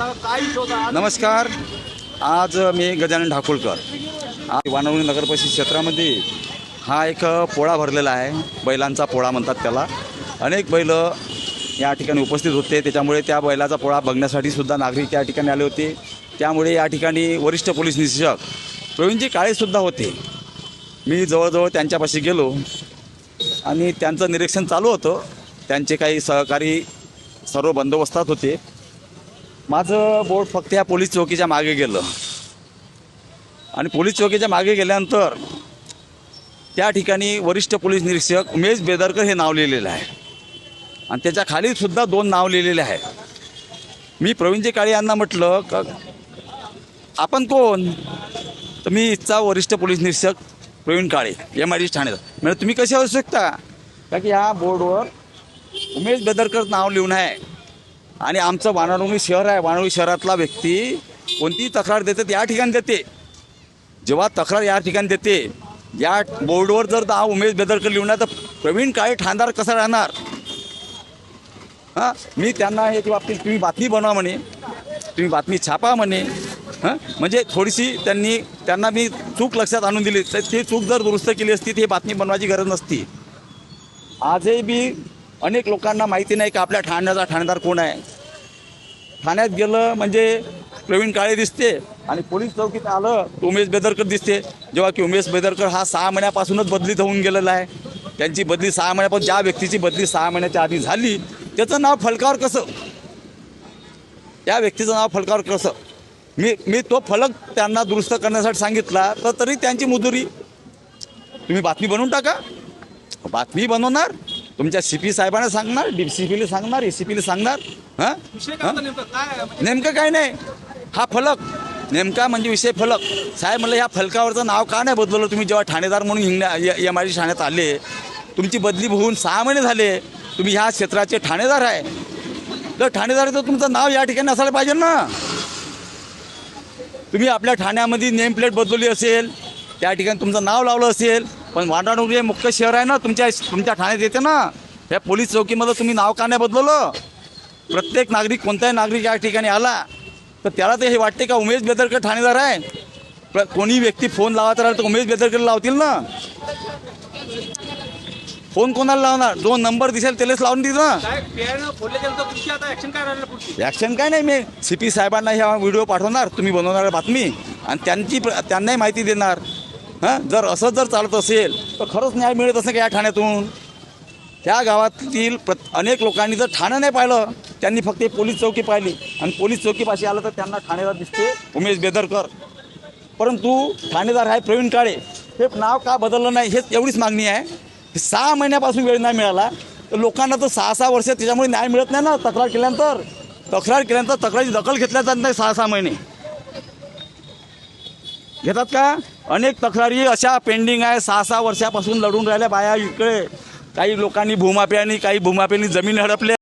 नमस्कार. आज मी गजानन ढाकुळकर आज वानवणी नगरपरिषद क्षेत्रामध्ये हा एक पोळा भरलेला आहे. बैलांचा पोळा म्हणतात त्याला. अनेक बैल या ठिकाणी उपस्थित होते. त्याच्यामुळे त्या बैलाचा पोळा बघण्यासाठी सुद्धा नागरिक त्या ठिकाणी आले होते. त्यामुळे या ठिकाणी वरिष्ठ पोलीस निरीक्षक प्रवीणजी काळेसुद्धा होते. मी जवळजवळ त्यांच्यापाशी गेलो. आणि त्यांचं निरीक्षण चालू होतं. त्यांचे काही सहकारी सर्व बंदोबस्तात होते. माझं बोट फक्त या पोलीस चौकीच्या मागे गेलं. आणि पोलीस चौकीच्या मागे गेल्यानंतर त्या ठिकाणी वरिष्ठ पोलीस निरीक्षक उमेश बेदरकर हे नाव लिहिलेलं आहे. आणि त्याच्या खालीसुद्धा दोन नाव लिहिलेले आहे मी प्रवीणजी काळे यांना म्हटलं का आपण कोण? तर मी इथचा वरिष्ठ पोलीस निरीक्षक Pravin Kale M I D ठाण्याचा. म्हणजे तुम्ही कसे असू शकता का की ह्या बोर्डवर उमेश बेदरकर नाव लिहून आहे. आणि आमचं वानाडोंगरी शहर आहे. वानाडोंगरी शहरातला व्यक्ती कोणतीही तक्रार देते या ठिकाणी देते. जेव्हा तक्रार या ठिकाणी देते या बोर्डवर जर दहा उमेश बेदरकर लिहून आहे तर प्रवीण काळे ठाणदार कसा राहणार? हां? मी त्यांना याच्या बाबतीत तुम्ही बातमी बनवा म्हणे. तुम्ही बातमी छापा म्हणे. हां? म्हणजे थोडीशी त्यांनी त्यांना मी चूक लक्षात आणून दिली. तर ती चूक जर दुरुस्त केली असती ती बातमी बनवायची गरज नसती. आजही बी अनेक लोकांना माहिती नाही का आपल्या ठाण्याचा ठाणेदार कोण आहे. ठाण्यात गेलं म्हणजे प्रवीण काळे दिसते आणि पोलीस चौकीत आलं तर उमेश बेदरकर दिसते. जेव्हा की उमेश बेदरकर हा सहा महिन्यापासूनच बदलीत होऊन गेलेला आहे. त्यांची बदली सहा महिन्यापासून ज्या व्यक्तीची बदली सहा महिन्याच्या आधी झाली त्याचं नाव फलकावर कसं? त्या व्यक्तीचं नाव फलकावर कसं? मी मी तो फलक त्यांना दुरुस्त करण्यासाठी सांगितला तर तरी त्यांची मुजुरी. तुम्ही बातमी बनवून टाका. बातमी बनवणार तुमच्या सी पी साहेबांना सांगणार डी सी पीला सांगणार ए सी पीला सांगणार हां? होता नेमका? काय नाही. हा फलक. नेमका म्हणजे विषय फलक. साहेब म्हणलं ह्या फलकावरचं नाव का नाही बदललं? तुम्ही जेव्हा ठाणेदार म्हणून हिंगण्या एम आय डी ठाण्यात आले तुमची बदली होऊन सहा महिने झाले. तुम्ही ह्या क्षेत्राचे ठाणेदार आहे. तर ठाणेदार तर तुमचं नाव या ठिकाणी असायला पाहिजे ना. तुम्ही आपल्या ठाण्यामध्ये नेम प्लेट बदलली असेल त्या ठिकाणी तुमचं नाव लावलं असेल पण वांडाडोंगरी हे मुख्य शहर आहे ना तुमच्या तुमच्या ठाण्यात येते ना या पोलीस चौकीमध्ये तुम्ही नाव का नाही बदलवलं. प्रत्येक नागरिक कोणताही नागरिक या ठिकाणी आला तर त्याला ते हे वाटते का उमेश बेदरकर ठाणेदार आहे? प्र कोणी व्यक्ती फोन लावत राहिला तर उमेश बेदरकर लावतील ना? फोन कोणाला लावणार? जो नंबर दिसेल त्यालाच लावून देईल ना. ॲक्शन काय नाही मी सी पी साहेबांना ह्या व्हिडिओ पाठवणार तुम्ही बनवणार बातमी. आणि त्यांची त्यांनाही माहिती देणार. हां? जर असं जर चालत असेल तर खरंच न्याय मिळत असेल का या ठाण्यातून? त्या गावातील प्र अनेक लोकांनी जर ठाणं नाही पाहिलं त्यांनी फक्त पोलीस चौकी पाहिली. आणि पोलीस चौकीपाशी आलं तर त्यांना ठाणेदार दिसते उमेश बेदरकर. परंतु ठाणेदार आहे प्रवीण काळे. हे नाव का बदललं नाही हेच एवढीच मागणी आहे. सहा महिन्यापासून वेळ नाही मिळाला. तर लोकांना तर सहा सहा वर्ष त्याच्यामुळे न्याय मिळत नाही ना तक्रार केल्यानंतर. तक्रार केल्यानंतर तक्रारीची दखल घेतल्या जात नाही सहा सहा महिने. घेतात का? अनेक तक्रारी अशा पेंडिंग आहे. सहा सहा वर्षापासून लढून राहिल्या बाया इकडे. काही लोकांनी भूमाप्यानी काही भूमाप्यांनी जमीन हडपल्या.